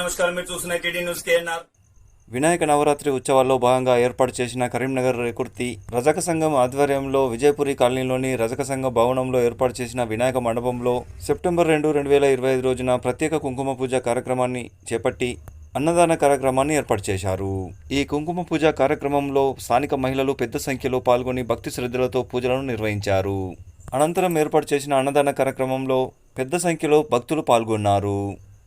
నమస్కారం. మీరు చూస్తున్న TD news KNR Vinayaka Navaratri ఉత్సవాల్లో భాగంగా ఏర్పాటు చేసిన కరీంనగర్ రేకుర్తి రజక సంఘం ఆధ్వర్యంలో విజయపురి కాలనీలోని రజక సంఘ భవనంలో ఏర్పాటు చేసిన వినాయక మండపంలో సెప్టెంబర్ రెండు రెండు వేల ఇరవై ఐదు రోజున ప్రత్యేక కుంకుమ పూజ కార్యక్రమాన్ని చేపట్టి అన్నదాన కార్యక్రమాన్ని ఏర్పాటు చేశారు. ఈ కుంకుమ పూజ కార్యక్రమంలో స్థానిక మహిళలు పెద్ద సంఖ్యలో పాల్గొని భక్తి శ్రద్ధలతో పూజలను నిర్వహించారు. అనంతరం ఏర్పాటు చేసిన అన్నదాన కార్యక్రమంలో పెద్ద సంఖ్యలో భక్తులు పాల్గొన్నారు.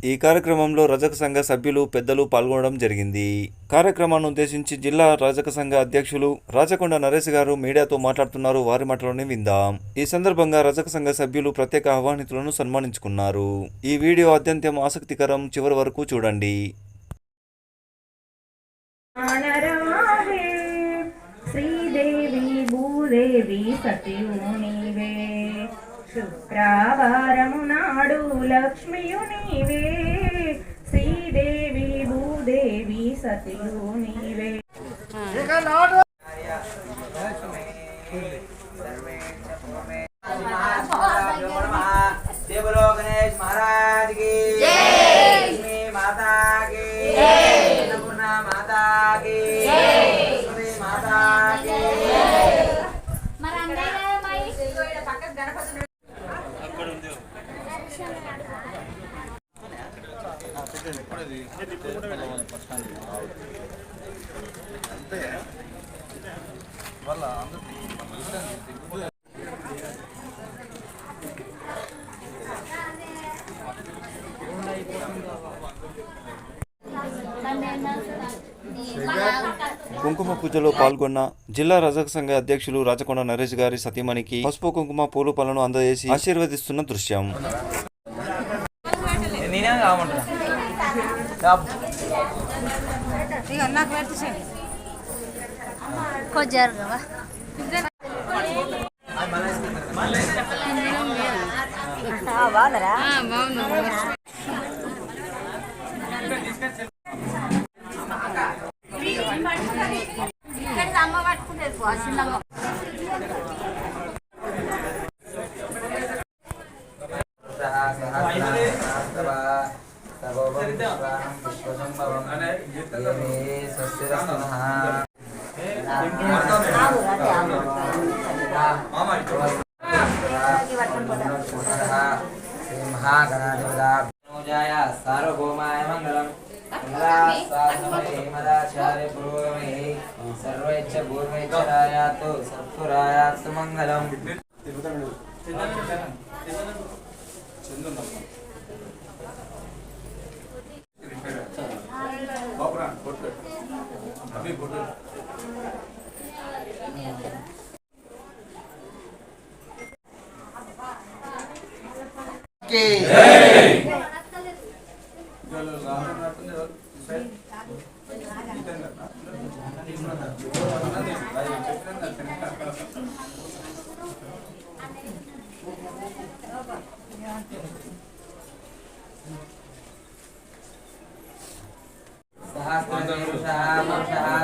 ఈ కార్యక్రమంలో రజక సంఘ సభ్యులు పెద్దలు పాల్గొనడం జరిగింది. కార్యక్రమాన్ని ఉద్దేశించి జిల్లా రజక సంఘ అధ్యక్షులు రాచకొండ నరేష్ గారు మీడియాతో మాట్లాడుతున్నారు. వారి మాటలోనే విందాం. ఈ సందర్భంగా రజక సంఘ సభ్యులు ప్రత్యేక ఆహ్వానితులను సన్మానించుకున్నారు. ఈ వీడియో అత్యంతం ఆసక్తికరం. చివరి వరకు చూడండి. శ్రీదేవి భూదేవి నాడు లక్ష్మియునివే. నీవే భూదేవి సతీయునివే పూజలో పాల్గొన్న జిల్లా రజక సంఘ అధ్యక్షులు రాచకొండ నరేష్ గారి సతీమణికి పసుపు కుంకుమ పూలు పలను అందజేసి ఆశీర్వదిస్తున్న దృశ్యం. నేనే महागणाधिपताय सार्वभौमाय मङ्गलम् मदाचार्य पुरोगमे सर्वैच्छ पूर्वैच्छरायातु सत्पुरायात्तु मङ्गलम् की।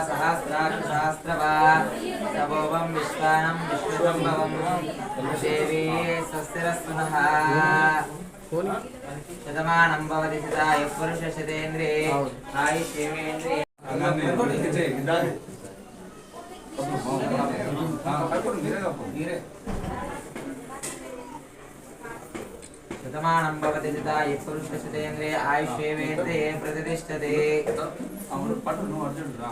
सहस्राक्षसहस्रवा विश्वानं विश्वम्भवं देवी सस्तिरस्पुनः శతమానం భవతి సదా ఎపురుష శతేంద్రే ఆయుష్ ఏమేంద్రే శతమానం అవును పట్టు నువ్వు అర్జునుడు రా.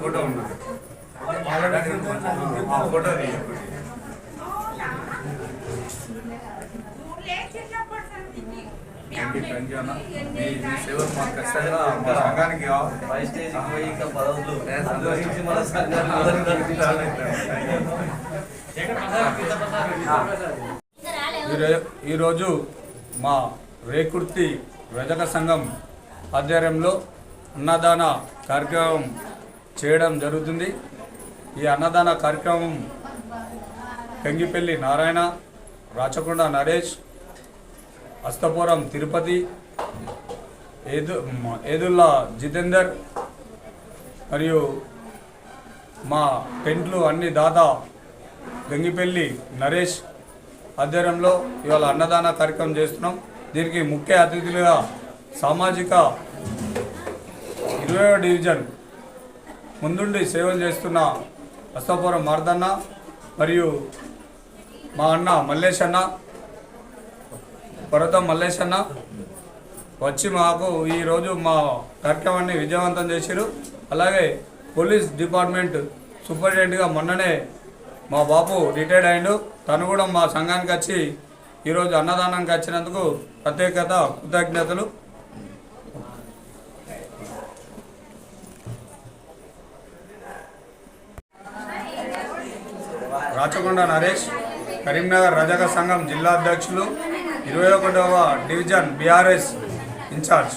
ఫోటో ఉన్నది photo thank you, thank you అన్న. మీ మీ సేవలు మాకు ఖచ్చితంగా మా సంఘానికి కావాలి. పై స్టేజ్కి పోయి ఇంకా పదవులు సంతోషించి మన సంఘాన్ని ఈరో- ఈరోజు మా రేకుర్తి రజక సంఘం ఆధ్వర్యంలో అన్నదాన కార్యక్రమం చేయడం జరుగుతుంది. ఈ అన్నదాన కార్యక్రమం కంగిపల్లి నారాయణ రాచకొండ నరేష్ అస్తపురం తిరుపతి ఏదు ఏదుల్లా జితేందర్ మరియు మా టెంట్లు అన్ని దాదా గంగిపల్లి నరేష్ ఆధ్వర్యంలో ఇవాళ అన్నదాన కార్యక్రమం చేస్తున్నాం. దీనికి ముఖ్య అతిథులుగా సామాజిక ఇరవై డివిజన్ ముందుండి సేవలు చేస్తున్న అస్తాపురం మార్దన్న మరియు మా అన్న మల్లేష్ అన్న పర్వతం మల్లేష్ అన్న. వచ్చి మాకు ఈరోజు మా కార్యక్రమాన్ని విజయవంతం చేశారు అలాగే పోలీస్ డిపార్ట్మెంట్ సూపరింటెండెంట్గా మొన్ననే మా బాపు రిటైర్డ్ అయిండు. తను కూడా మా సంఘానికి వచ్చి ఈరోజు అన్నదానానికి వచ్చినందుకు ప్రత్యేకత కృతజ్ఞతలు. రాచకొండ నరేష్ కరీంనగర్ రజక సంఘం జిల్లా అధ్యక్షులు. ఇరవై ఒకటవ division BRS incharge.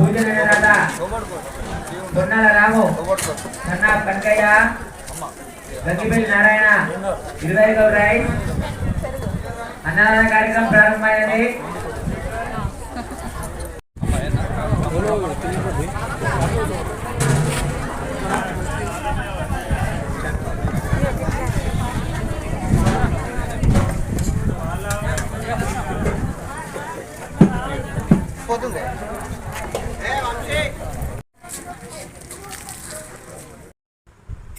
Konnala Shankar Donnala Ramu. Kanna Kanakaiah. Gangipalli Narayana. ఇరవై గౌరాయ్ అన్నదాన కార్యక్రమం ప్రారంభమైనది. పోతుంది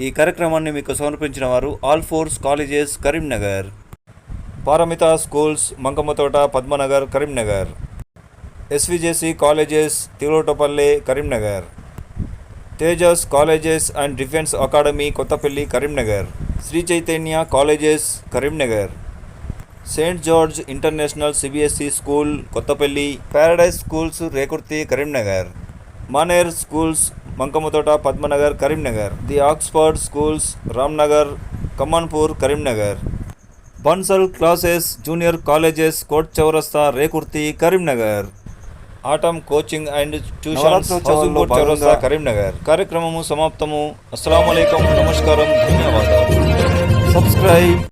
ఈ కార్యక్రమాన్ని మీకు సమర్పించిన వారు all forces colleges Karimnagar. Paramita schools Mankammathota Padmanagar Karimnagar. SVJC colleges Tilotapalle Karimnagar. Tejas colleges and defence academy Kothapalli Karimnagar. Shri Chaitanya colleges Karimnagar. Saint George international CBSE school Kothapalli. Paradise schools Rekurthi Karimnagar. Maner schools Mankammathota Padmanagar Karimnagar. The Oxford schools Ramnagar Kamanpur Karimnagar. Bansal classes junior colleges court Chowrasta Rekurthi Karimnagar. Atom coaching and tuitions housing Chowrasta Karimnagar. కార్యక్రమము సమాప్తము. అస్సలం నమస్కారం ధన్యవాదాలు. Subscribe.